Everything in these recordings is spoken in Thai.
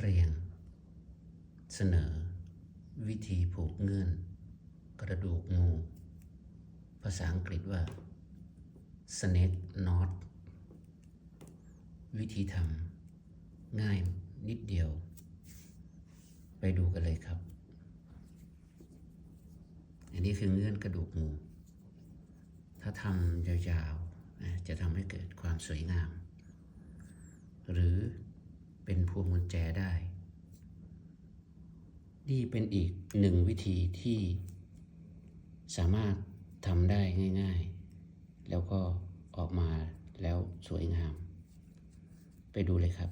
เรียง เสนอ วิธีผูกเงื่อน กระดูกงู ภาษาอังกฤษว่า snake knot วิธีทำง่ายนิดเดียว ไปดูกันเลยครับ อันนี้คือเงื่อนกระดูกงู ถ้าทำยาวๆจะทำให้เกิดความสวยงาม หรือ เป็นพวงกุญแจได้ นี่เป็นอีกหนึ่งวิธีที่สามารถทำได้ง่ายๆ แล้วก็ออกมาแล้วสวยงาม ไปดูเลยครับ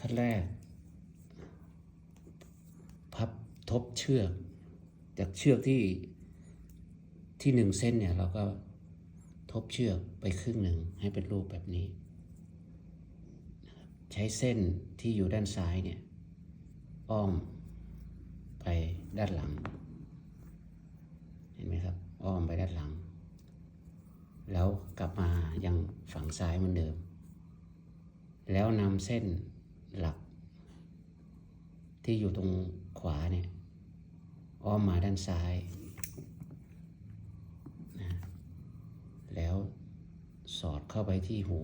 ขั้น แรก พับทบเชือก จากเชือกที่ที่หนึ่งเส้นเนี่ยเราก็ทบเชือกไปครึ่งหนึ่งให้เป็นรูปแบบนี้ ใช้เส้นที่อยู่ด้านซ้ายเนี่ยอ้อมไปด้านหลัง เห็นไหมครับ อ้อมไปด้านหลัง แล้วกลับมายังฝั่งซ้ายเหมือนเดิม แล้วนำเส้น หลัก ที่อยู่ตรงขวาเนี่ยอ้อมมาด้านซ้ายนะแล้วสอดเข้าไปที่หู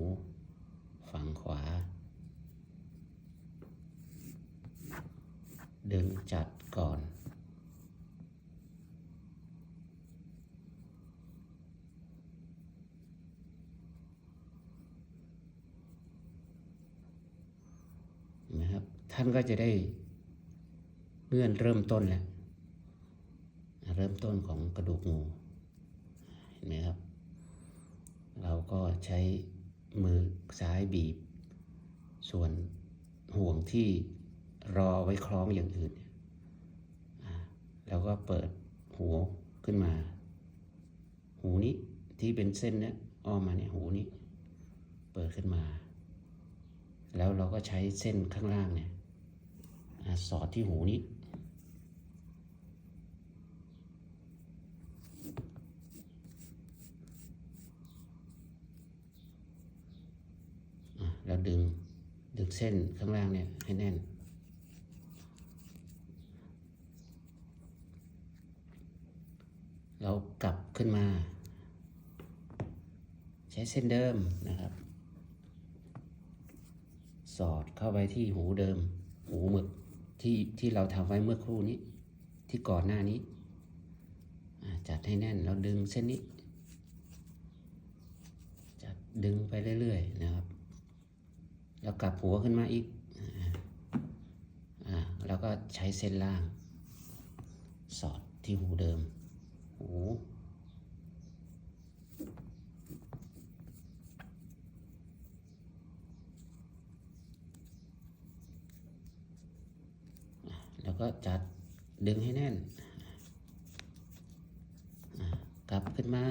ฝั่งขวา ดึงจัดก่อน นะครับ ท่านก็จะได้เงื่อนเริ่มต้นแล้วเริ่มต้นของกระดูกงูเห็นไหมครับ เราก็ใช้มือซ้ายบีบ ส่วนห่วงที่รอไว้คล้องอย่างอื่นแล้วก็เปิดหูขึ้นมา หูนี้ที่เป็นเส้นเนี้ยอ้อมมาเนี่ยหูนี้ เปิดขึ้นมา แล้วเราก็ใช้เส้นข้างล่างเนี่ย สอดที่หูนี้อ่แล้วดึง ดึงเส้นข้างล่างเนี่ยให้แน่นเรากลับขึ้นมา ใช้เส้นเดิมนะครับ สอดเข้าไปที่หูเดิม หูหมึก ที่ที่เราทำไว้เมื่อครู่นี้ ที่ก่อนหน้านี้จัดให้แน่นแล้วดึงเส้นนี้ จัดดึงไปเรื่อยๆนะครับ แล้วกลับหัวขึ้นมาอีกอ่าอ่าแล้วก็ใช้เส้นล่าง สอดที่หูเดิมหู อะแล้ว ก็จัดดึงให้แน่นกลับขึ้นมา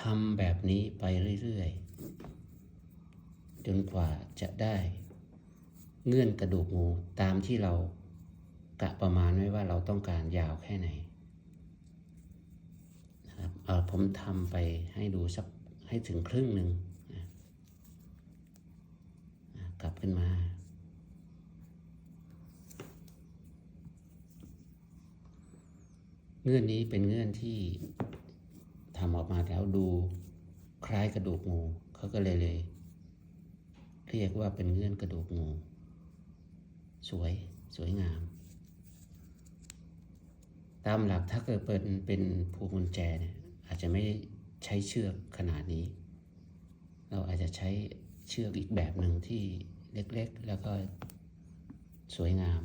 ทำแบบนี้ไปเรื่อยๆ จนกว่าจะได้ เงื่อนกระดูกงูตามที่เรากะประมาณไว้ว่าเราต้องการยาวแค่ไหนนะครับ เอาผมทำไปให้ดูสักให้ถึงครึ่งหนึ่งนะอะกลับ ขึ้นมา เงื่อนนี้เป็นเงื่อนที่ทำออกมาแล้วดูคล้ายกระดูกงูเขาก็เลยเลย เรียกว่าเป็นเงื่อนกระดูกงู สวยสวยงาม ตามหลักถ้าเกิดเป็นเป็นพวงกุญแจเนี่ยอาจจะไม่ใช้เชือกขนาดนี้ เราอาจจะใช้เชือกอีกแบบหนึ่งที่ เล็กๆ แล้วก็สวยงาม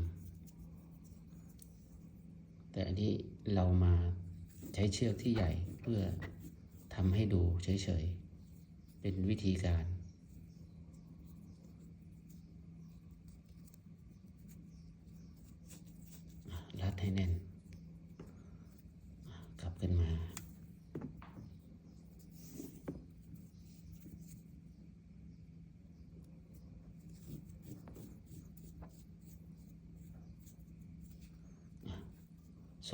แต่อันนี้เรามาใช้เชือกที่ใหญ่เพื่อทำให้ดูเฉยๆ เป็นวิธีการ รัดให้แน่น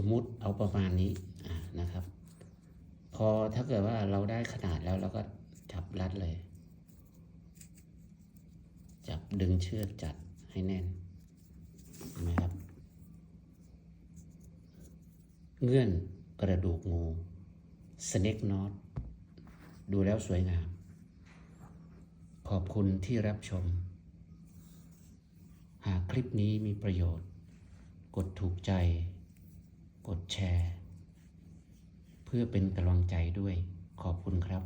สมมุติเอาประมาณนี้นะครับ พอถ้าเกิดว่าเราได้ขนาดแล้วเราก็จับรัดเลย จับดึงเชือกจัดให้แน่นนไหมครับ เงื่อนกระดูกงู snake knot ดูแล้วสวยงาม ขอบคุณที่รับชม หากคลิปนี้มีประโยชน์ กดถูกใจ กดแชร์ เพื่อเป็นกำลังใจด้วยขอบคุณครับ